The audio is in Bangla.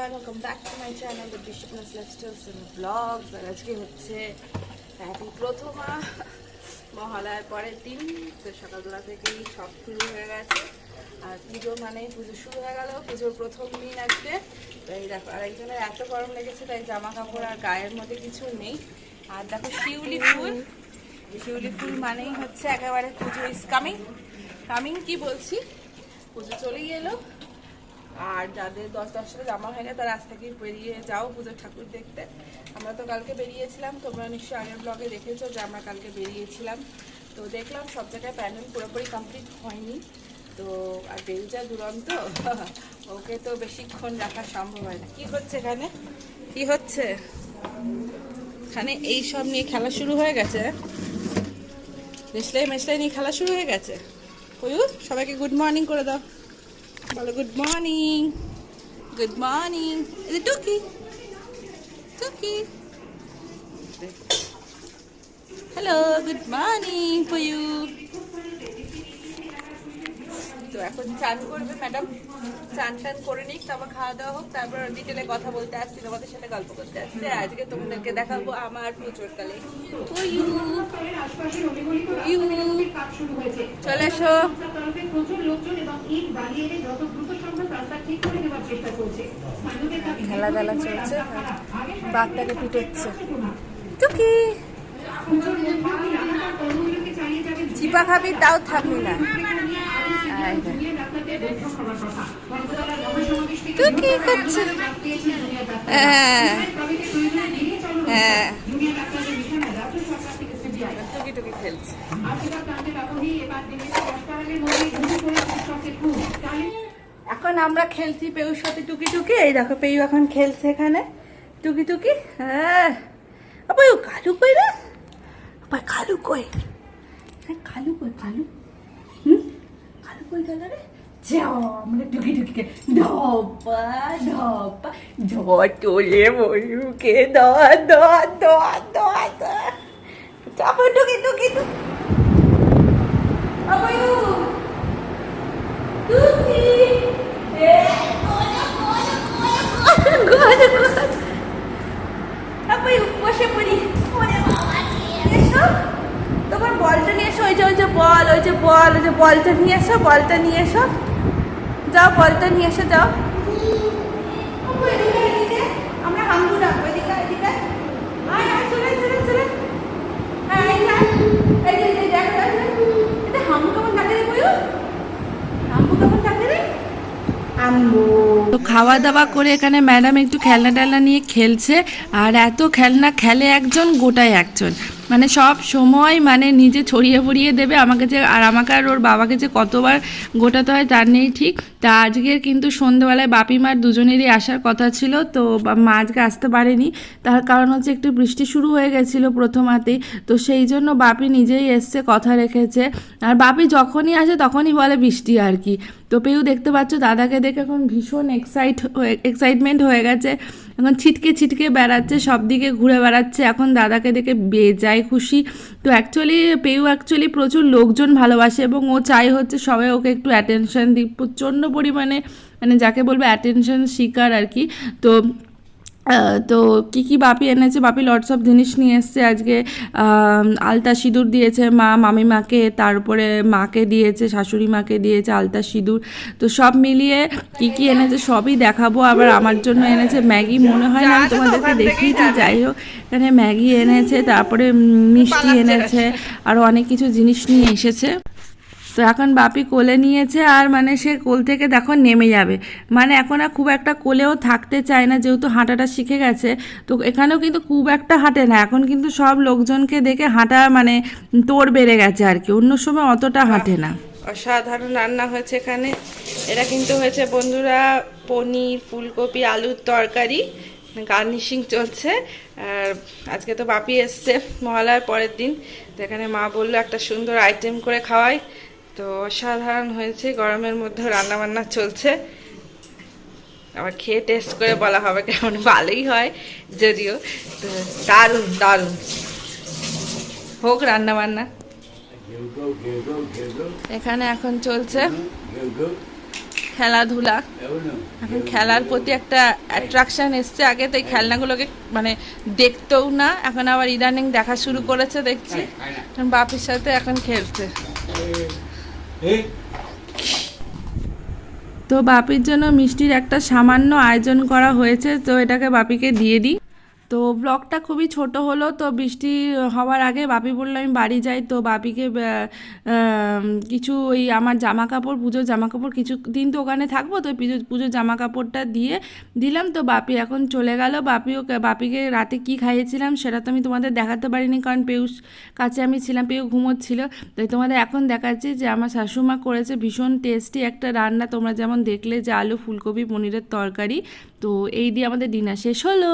Everyone welcome back to my channel the Biswanath lifestyles and blogs আর আজকে হচ্ছে হ্যাপি প্রথমা। মহালয়ার পরের দিন, তো সকালবেলা থেকেই সব শুরু হয়ে গেছে। আর পুজো মানে পুজো শুরু হয়ে গেল, পুজোর প্রথম দিন আজকে। এই দেখো আর একজনের এত গরম লেগেছে, তাই জামা কাপড় আর গায়ের মধ্যে কিছু নেই। আর দেখো শিউলি ফুল। শিউলি ফুল মানেই হচ্ছে একেবারে পুজো ইজ কামিং। কামিং কি বলছি? পুজো চলেই এলো। আর যাদের দশ দশটা জামা হয় না তারা আজ থেকে বেরিয়ে যাও পুজোর ঠাকুর দেখতে। আমরা তো কালকে বেরিয়েছিলাম, তোমরা নিশ্চয়ই আগের ব্লগে দেখেছ যে আমরা কালকে বেরিয়েছিলাম। তো দেখলাম সব জায়গায় প্যান্ডেল পুরোপুরি কমপ্লিট হয়নি। তো আর বেরিজা দুরন্ত, ওকে তো বেশিক্ষণ রাখা সম্ভব হয় না। কি হচ্ছে এখানে? কি হচ্ছে? এখানে এই সব নিয়ে খেলা শুরু হয়ে গেছে। মেশলাই মেশলাই নিয়ে খেলা শুরু হয়ে গেছে। ওয়ু সবাইকে গুড মর্নিং করে দাও। বলো গুড মর্নিং গুড মর্নিং এটা টুকি টুকি হ্যালো গুড মর্নিং পয়ু তো এখন চান করবে ম্যাডাম চান টান করে নিক তারপর খাওয়া দাওয়া হোক তারপর ডিটেলে কথা বলতে আসছি তোমাদের সাথে গল্প করতে আসছি। আজকে তোমাদেরকে দেখাবো আমার পুজোর কালে চলে এসো। খেলা খেলা চলছে। বাঘটাকে পিটোচ্ছে। টুকি। চিপা খাবি তাও থাকবি না। কি হ্যাঁ। হ্যাঁ। টুকি টুকি খেলছে। এখন আমরা খেলছি পেউর সাথে টুকি টুকি এই দেখো পেউ এখন খেলছে এখানে। টুকি টুকি হ্যাঁ। আবার ও কালু কই রে? আবার কালু কই? হ্যাঁ কালু কই কালু? কালু কই গেল রে যাও আমরা টুকি টুকিকে ধপা ধপা ঝটলে ময়ূকে দ দ দ দ দ চাপা টুকি টুকি টুকি আবার টুকি এ কোলা কোলা কোলা কোলা কোলা আপনি বসে পড়ি ওরে বাবা এসো তোমার বলটা নিয়ে এসো ওই যে ওই যে বল ওই যে বল যে বলটা নিয়ে এসো বলটা নিয়ে এসো। যাও বলটা নিয়ে এসো যাও। আপু, এদিকে, এদিকে। আমরা হাঙ্গু ডাকবো এদিকে এদিকে। আয় আয় চলে চলে চলে হ্যাঁ এই যে, এই যে, এই যে, দেখো, দেখো। এটা হাঙ্গু কেমন ডাকে রে বইউ? হাঙ্গু কেমন ডাকে রে? তো খাওয়া দাওয়া করে এখানে ম্যাডাম একটু খেলনা টেলনা নিয়ে খেলছে আর এত খেলনা খেলে একজন গোটায় একজন। মানে সব সময় মানে নিজে ছড়িয়ে ফড়িয়ে দেবে আমাকে যে, আর আমাকে আর ওর বাবাকে যে কতবার গোটাতে হয় তার নেই ঠিক। তা আজকে কিন্তু সন্ধ্যেবেলায় বাপি মার দুজনেরই আসার কথা ছিল, তো মা আজকে আসতে পারেনি। তার কারণ হচ্ছে একটু বৃষ্টি শুরু হয়ে গেছিল প্রথমাতেই, তো সেই জন্য বাপি নিজেই এসছে, কথা রেখেছে। আর বাপি যখনই আসে তখনই বলে বৃষ্টি আর কি। তো পেউ দেখতে পাচ্ছ, দাদাকে দেখে এখন ভীষণ এক্সাইট এক্সাইটমেন্ট হয়ে গেছে। এখন ছিটকে ছিটকে বেড়াচ্ছে, সব দিকে ঘুরে বেড়াচ্ছে। এখন দাদাকে দেখে বেজায় খুশি। তো অ্যাকচুয়ালি পেউ অ্যাকচুয়ালি প্রচুর লোকজন ভালোবাসে এবং ও চাই হচ্ছে সবাই ওকে একটু অ্যাটেনশন দিক। প্রচণ্ড পরিমাণে মানে যাকে বলবে অ্যাটেনশন শিকার আর কি। তো তো কি কি বাপি এনেছে? বাপি লটস অফ জিনিস নিয়ে এসছে আজকে। আলতা সিঁদুর দিয়েছে মা মামিমাকে তারপরে মাকে দিয়েছে শাশুড়ি মাকে দিয়েছে আলতা সিঁদুর। তো সব মিলিয়ে কি কি এনেছে সবই দেখাবো। আবার আমার জন্য এনেছে ম্যাগি। মনে হয় না আমি তোমাদেরকে দেখিয়েছি। যাই হোক এখানে ম্যাগি এনেছে তারপরে মিষ্টি এনেছে আরও অনেক কিছু জিনিস নিয়ে এসেছে। তো এখন বাপি কোলে নিয়েছে আর মানে সে কোল থেকে দেখো নেমে যাবে। মানে এখন আর খুব একটা কোলেও থাকতে চায় না, যেহেতু হাঁটাটা শিখে গেছে। তো এখানেও কিন্তু খুব একটা হাঁটে না। এখন কিন্তু সব লোকজনকে দেখে হাঁটা মানে তোর বেড়ে গেছে আর কি। অন্য সময় অতটা হাঁটে না। অসাধারণ রান্না হয়েছে এখানে। এটা কিন্তু হয়েছে বন্ধুরা পনির, ফুলকপি, আলুর তরকারি, গার্নিশিং চলছে। আর আজকে তো বাপি এসছে মহালয়ার পরের দিন। তো এখানে মা বলল একটা সুন্দর আইটেম করে খাওয়াই। তো অসাধারণ হয়েছে, গরমের মধ্যে রান্না বান্না চলছে। আবার খেয়ে টেস্ট করে বলা হবে কেমন ভালোই হয়, যদিও। তো দারুণ দারুণ। হোক রান্না বান্না এখানে এখন চলছে খেলাধুলা। এখন খেলার প্রতি একটা অ্যাট্রাকশন এসছে। আগে তো এই খেলনাগুলোকে মানে দেখতেও না, এখন আবার ইদানিং দেখা শুরু করেছে, দেখছি। বাপির সাথে এখন খেলছে। তো বাপির জন্য মিষ্টির একটা সামান্য আয়োজন করা হয়েছে তো এটাকে বাপিকে দিয়ে দিই। তো ব্লগটা খুবই ছোট হলো, তো বৃষ্টি হওয়ার আগে বাপি বলল, আমি বাড়ি যাই। তো বাপিকে কিছু ওই আমার জামা কাপড় পুজোর জামা কাপড় কিছু দিন তো ওখানে থাকব, তো পুজো, পুজোর জামা কাপড়টা দিয়ে দিলাম। তো বাপি এখন চলে গেল। বাপিও, বাপিকে রাতে কি খাইয়েছিলাম সেটা তো আমি তোমাদের দেখাতে পারিনি, কারণ পেউস কাছে আমি ছিলাম, পেউ ঘুমোচ্ছিল। তাই তোমাদের এখন দেখাচ্ছি যে আমার শাশুমা করেছে ভীষণ টেস্টি একটা রান্না। তোমরা যেমন দেখলে যে আলু, ফুলকপি, পনিরের তরকারি। তো এই দিয়ে আমাদের ডিনার শেষ হলো।